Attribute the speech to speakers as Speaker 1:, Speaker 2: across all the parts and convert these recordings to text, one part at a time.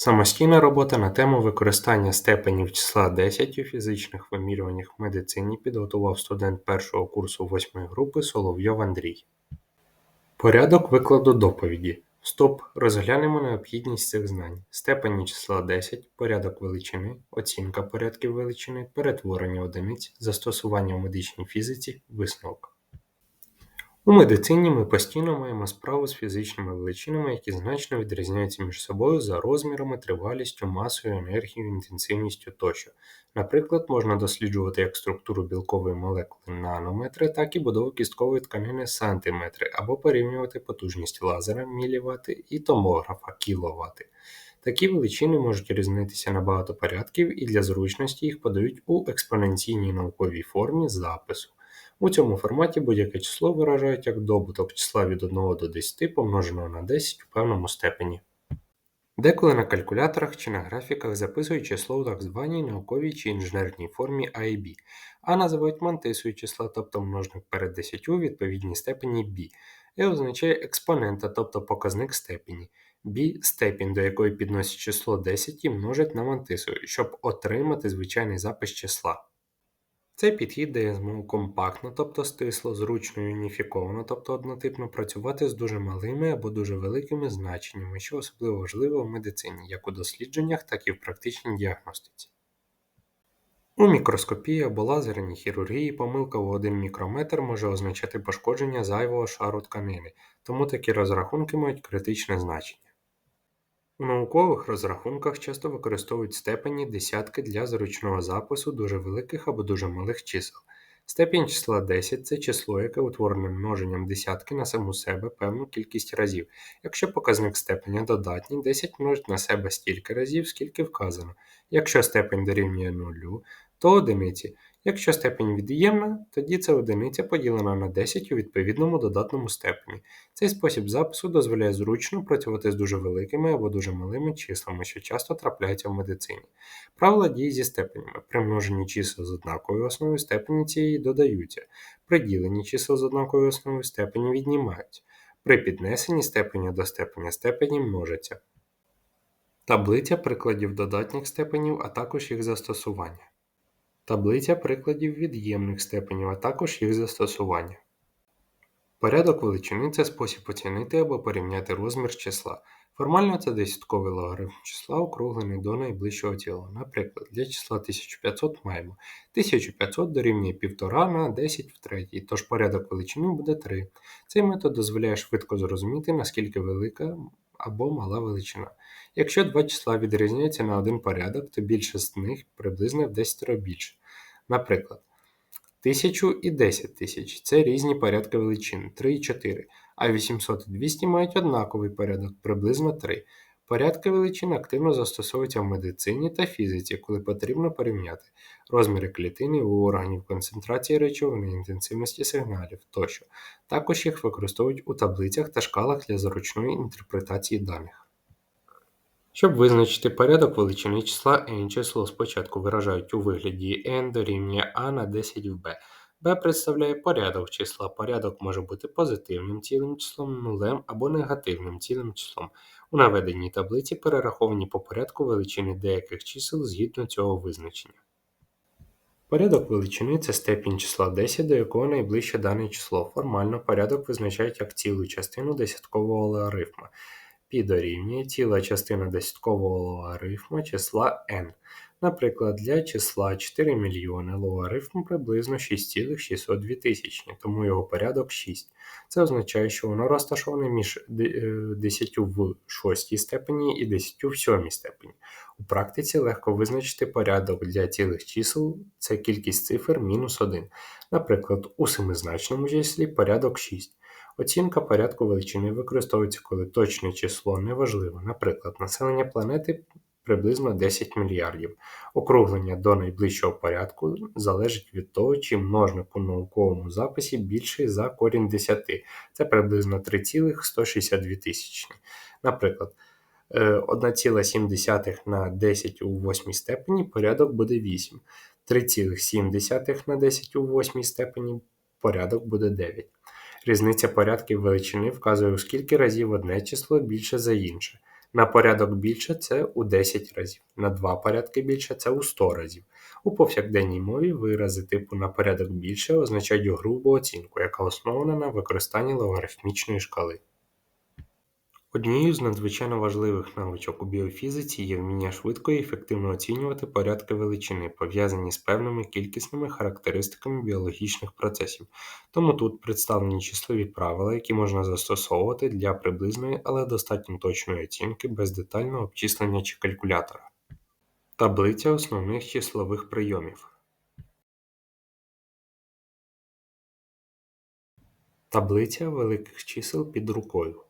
Speaker 1: Самостійна робота на тему використання степенів числа 10 у фізичних вимірюваннях в медицині підготував студент першого курсу восьмої групи Соловйов Андрій. Порядок викладу доповіді. Вступ. Розглянемо необхідність цих знань. Степені числа 10, порядок величини, оцінка порядків величини, перетворення одиниць, застосування в медичній фізиці, висновок. У медицині ми постійно маємо справу з фізичними величинами, які значно відрізняються між собою за розмірами, тривалістю, масою, енергією, інтенсивністю тощо. Наприклад, можна досліджувати як структуру білкової молекули нанометри, так і будову кісткової тканини сантиметри, або порівнювати потужність лазера мілівати і томографа кіловати. Такі величини можуть різнитися на багато порядків і для зручності їх подають у експоненційній науковій формі запису. У цьому форматі будь-яке число виражають як добуток числа від 1 до 10 помноженого на 10 у певному степені. Деколи на калькуляторах чи на графіках записують число у так званій науковій чи інженерній формі А і Б, а називають мантисою числа, тобто множник перед 10 у відповідній степені b. E означає експонента, тобто показник степені. b – степінь, до якої підносять число 10 і множать на мантису, щоб отримати звичайний запис числа. Цей підхід дає змогу компактно, тобто стисло, зручно і уніфіковано, тобто однотипно працювати з дуже малими або дуже великими значеннями, що особливо важливо в медицині, як у дослідженнях, так і в практичній діагностиці. У мікроскопії або лазерній хірургії помилка у 1 мікрометр може означати пошкодження зайвого шару тканини, тому такі розрахунки мають критичне значення. У наукових розрахунках часто використовують степені десятки для зручного запису дуже великих або дуже малих чисел. Степінь числа 10 це число, яке утворене множенням десятки на саму себе певну кількість разів. Якщо показник степеня додатній, 10 множить на себе стільки разів, скільки вказано. Якщо степень дорівнює 0, то одиниці. Якщо степень від'ємна, тоді це одиниця поділена на 10 у відповідному додатному степені. Цей спосіб запису дозволяє зручно працювати з дуже великими або дуже малими числами, що часто трапляються в медицині. Правила дії зі степенями. При множенні чисел з однаковою основою степені цієї додаються, при діленні чисел з однаковою основою степені віднімаються, при піднесенні степеня до степеня степені множаться. Таблиця прикладів додатніх степенів, а також їх застосування. Таблиця прикладів від'ємних степенів, а також їх застосування. Порядок величини це спосіб оцінити або порівняти розмір числа. Формально це десятковий логарифм числа, округлений до найближчого цілого. Наприклад, для числа 1500 маємо 1500 дорівнює 1,5 на 10 в третій, тож порядок величини буде 3. Цей метод дозволяє швидко зрозуміти, наскільки велика або мала величина. Якщо два числа відрізняються на один порядок, то більше з них приблизно в 10 більше. Наприклад, 1000 і 10 тисяч це різні порядки величин 3 і 4, а 800 і 200 мають однаковий порядок приблизно 3. Порядки величин активно застосовуються в медицині та фізиці, коли потрібно порівняти розміри клітини у органів концентрації речовини, інтенсивності сигналів тощо. Також їх використовують у таблицях та шкалах для зручної інтерпретації даних. Щоб визначити порядок величини числа n, число спочатку виражають у вигляді n дорівнює a на 10 в b. b представляє порядок числа. Порядок може бути позитивним цілим числом, нулем або негативним цілим числом. У наведеній таблиці перераховані по порядку величини деяких чисел згідно цього визначення. Порядок величини це степінь числа 10, до якого найближче дане число. Формально порядок визначають як цілу частину десяткового логарифма. Пі дорівнює ціла частина десяткового логарифму числа n. Наприклад, для числа 4 мільйони логарифм приблизно 6,602 тисячні, тому його порядок 6. Це означає, що воно розташоване між 10 е, в 6 степені і 10 в 7 степені. У практиці легко визначити порядок для цілих чисел це кількість цифр мінус 1. Наприклад, у семизначному числі порядок 6. Оцінка порядку величини використовується, коли точне число неважливо, наприклад, населення планети приблизно 10 мільярдів. Округлення до найближчого порядку залежить від того, чи множник у науковому записі більший за корінь 10, це приблизно 3,162 тисячні. Наприклад, 1,7 е, на 10 у 8 степені порядок буде 8, 3,7 на 10 у 8 степені порядок буде 9. Різниця порядків величини вказує у скільки разів одне число більше за інше. На порядок більше це у 10 разів, на два порядки більше це у 100 разів. У повсякденній мові вирази типу на порядок більше означають грубу оцінку, яка основана на використанні логарифмічної шкали. Однією з надзвичайно важливих навичок у біофізиці є вміння швидко і ефективно оцінювати порядки величини, пов'язані з певними кількісними характеристиками біологічних процесів, тому тут представлені числові правила, які можна застосовувати для приблизної, але достатньо точної оцінки без детального обчислення чи калькулятора. Таблиця основних числових прийомів. Таблиця великих чисел під рукою.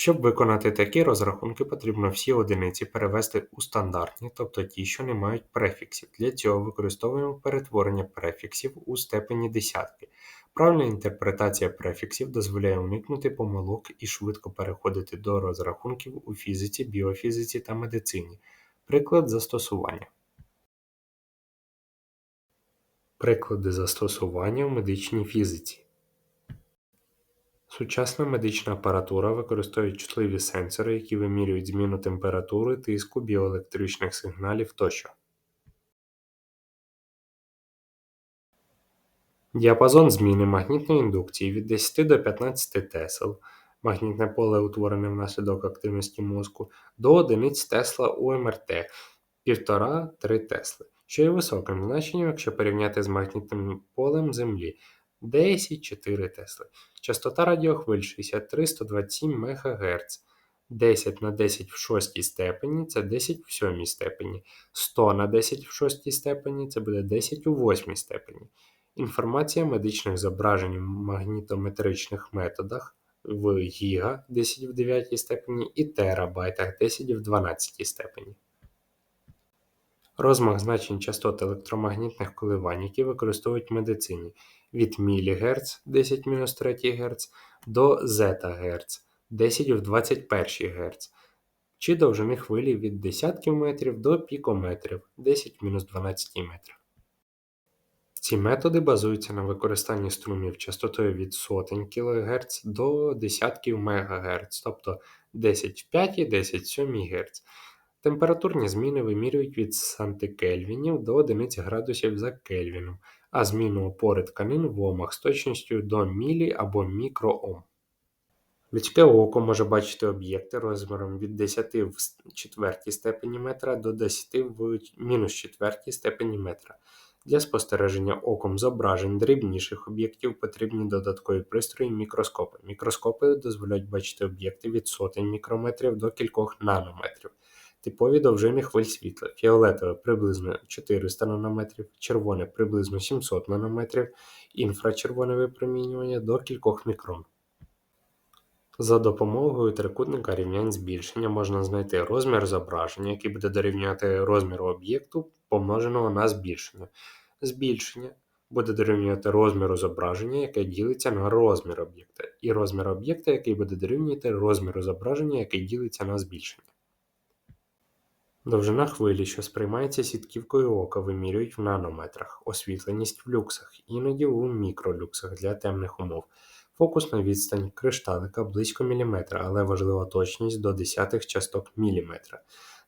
Speaker 1: Щоб виконати такі розрахунки, потрібно всі одиниці перевести у стандартні, тобто ті, що не мають префіксів. Для цього використовуємо перетворення префіксів у степені десятки. Правильна інтерпретація префіксів дозволяє уникнути помилок і швидко переходити до розрахунків у фізиці, біофізиці та медицині. Приклад застосування. Приклади застосування в медичній фізиці. Сучасна медична апаратура використовує чутливі сенсори, які вимірюють зміну температури, тиску, біоелектричних сигналів тощо. Діапазон зміни магнітної індукції від 10 до 15 тесел магнітне поле, утворене внаслідок активності мозку, до одиниць тесла у МРТ 1,5-3 тесли, що є високим значенням, якщо порівняти з магнітним полем Землі 10-4 тесли. Частота радіохвиль 63-127 МГц. 10 на 10 в шостій степені це 10 в сьомій степені, 100 на 10 в шостій степені це буде 10 у восьмій степені. Інформація медичних зображень в магнітометричних методах в гіга 10 в 9 степені і терабайтах 10 в 12 степені. Розмах значень частот електромагнітних коливань, які використовують в медицині від мілігерц 10-3 Гц до зета-Гц 10 в 21 Гц, чи довжини хвилі від десятків метрів до пікометрів 10-12 метрів. Ці методи базуються на використанні струмів частотою від сотень кГц до десятків МГц, тобто 10 в 5 10 в 7 Гц. Температурні зміни вимірюють від сантикельвінів до одиниць градусів за Кельвіном, а зміну опори тканин в омах з точністю до мілі або мікроом. Людське око може бачити об'єкти розміром від 10 в четвертій степені метра до 10 в мінус четвертій степені метра. Для спостереження оком зображень дрібніших об'єктів потрібні додаткові пристрої мікроскопи. Мікроскопи дозволяють бачити об'єкти від сотень мікрометрів до кількох нанометрів. Типові довжини хвиль світла: фіолетове приблизно 400 нанометрів, червоне приблизно 700 нанометрів, інфрачервоне випромінювання до кількох мікрон. За допомогою трикутника рівнянь збільшення можна знайти розмір зображення, який буде дорівнювати розміру об'єкту, помноженого на збільшення. Збільшення буде дорівнювати розміру зображення, яке ділиться на розмір об'єкта, і розмір об'єкта, який буде дорівнювати розміру зображення, який ділиться на збільшення. Довжина хвилі, що сприймається сітківкою ока, вимірюють в нанометрах, освітленість в люксах, іноді у мікролюксах для темних умов, фокусна відстань кришталика близько міліметра, але важлива точність до десятих часток міліметра,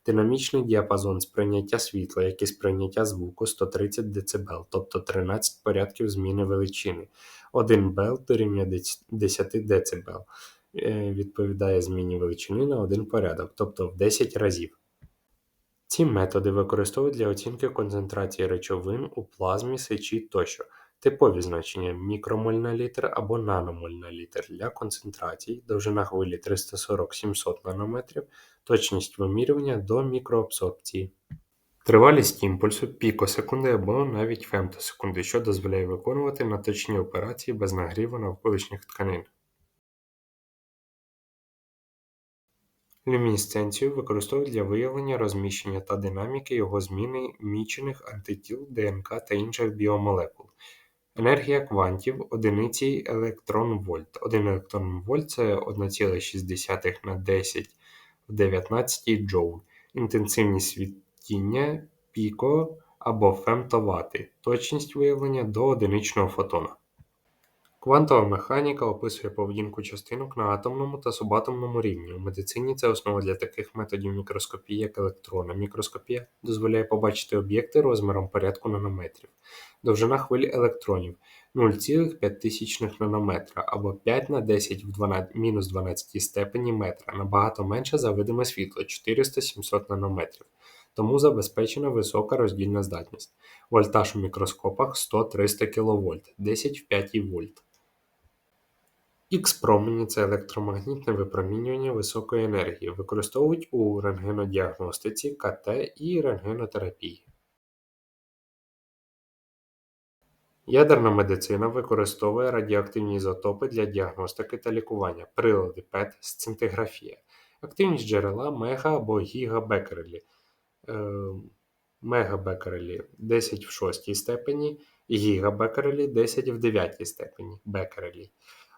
Speaker 1: динамічний діапазон сприйняття світла, як і сприйняття звуку 130 дБ, тобто 13 порядків зміни величини, 1 бел дорівнює 10 дБ, е, відповідає зміні величини на один порядок, тобто в 10 разів. Ці методи використовують для оцінки концентрації речовин у плазмі, сечі тощо. Типові значення мікромоль на літр або наномоль на літр для концентрацій, довжина хвилі 340-700 нанометрів, точність вимірювання до мікроабсорбції. Тривалість імпульсу пікосекунди або навіть фемтосекунди, що дозволяє виконувати наточні операції без нагріву навколишніх тканин. Люмінесценцію використовують для виявлення розміщення та динаміки його зміни мічених антитіл, ДНК та інших біомолекул. Енергія квантів одиниці електрон-вольт. 1 електрон-вольт – це 1,6 на 10 в 19 джоуль. Інтенсивність світіння піко або фемтовати. Точність виявлення до одиничного фотона. Квантова механіка описує поведінку частинок на атомному та субатомному рівні. У медицині це основа для таких методів мікроскопії, як електронна мікроскопія, дозволяє побачити об'єкти розміром порядку нанометрів. Довжина хвилі електронів 0,5 нанометра або 5 на 10 в 12, мінус 12 степені метра, набагато менше за видиме світло 400-700 нанометрів, тому забезпечена висока роздільна здатність. Вольтаж у мікроскопах 100-300 кВт, 10 в 5 вольт. Х-промені це електромагнітне випромінювання високої енергії, використовують у рентгенодіагностиці, КТ і рентгенотерапії. Ядерна медицина використовує радіоактивні ізотопи для діагностики та лікування, прилади ПЕТ, сцинтиграфія. Активність джерела мега або гігабекерелі, е, мегабекерелі 10 в 6 степені, гігабекерелі 10 в 9 степені бекерелі.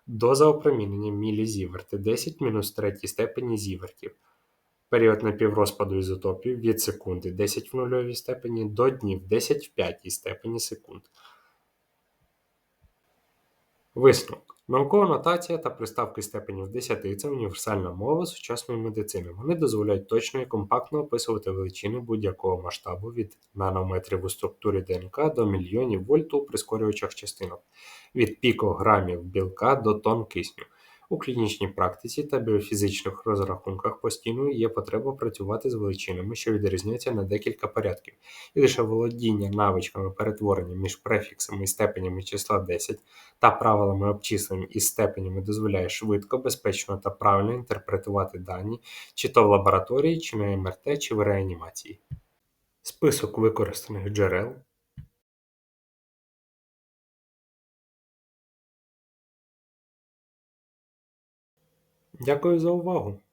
Speaker 1: Доза опромінення мілізіверти 10 мінус 3 степені зівертів. Період напіврозпаду ізотопів від секунди 10 в нульовій степені до днів 10 в 5 степені секунд. Висновок. Наукова нотація та приставки степенів 10 – це універсальна мова сучасної медицини. Вони дозволяють точно і компактно описувати величини будь-якого масштабу від нанометрів у структурі ДНК до мільйонів вольт у прискорювачах частинок, від пікограмів білка до тонн кисню. У клінічній практиці та біофізичних розрахунках постійно є потреба працювати з величинами, що відрізняються на декілька порядків, і лише володіння навичками перетворення між префіксами і степенями числа 10 та правилами обчислень із степенями дозволяє швидко, безпечно та правильно інтерпретувати дані чи то в лабораторії, чи на МРТ, чи в реанімації. Список використаних джерел Дякую за увагу!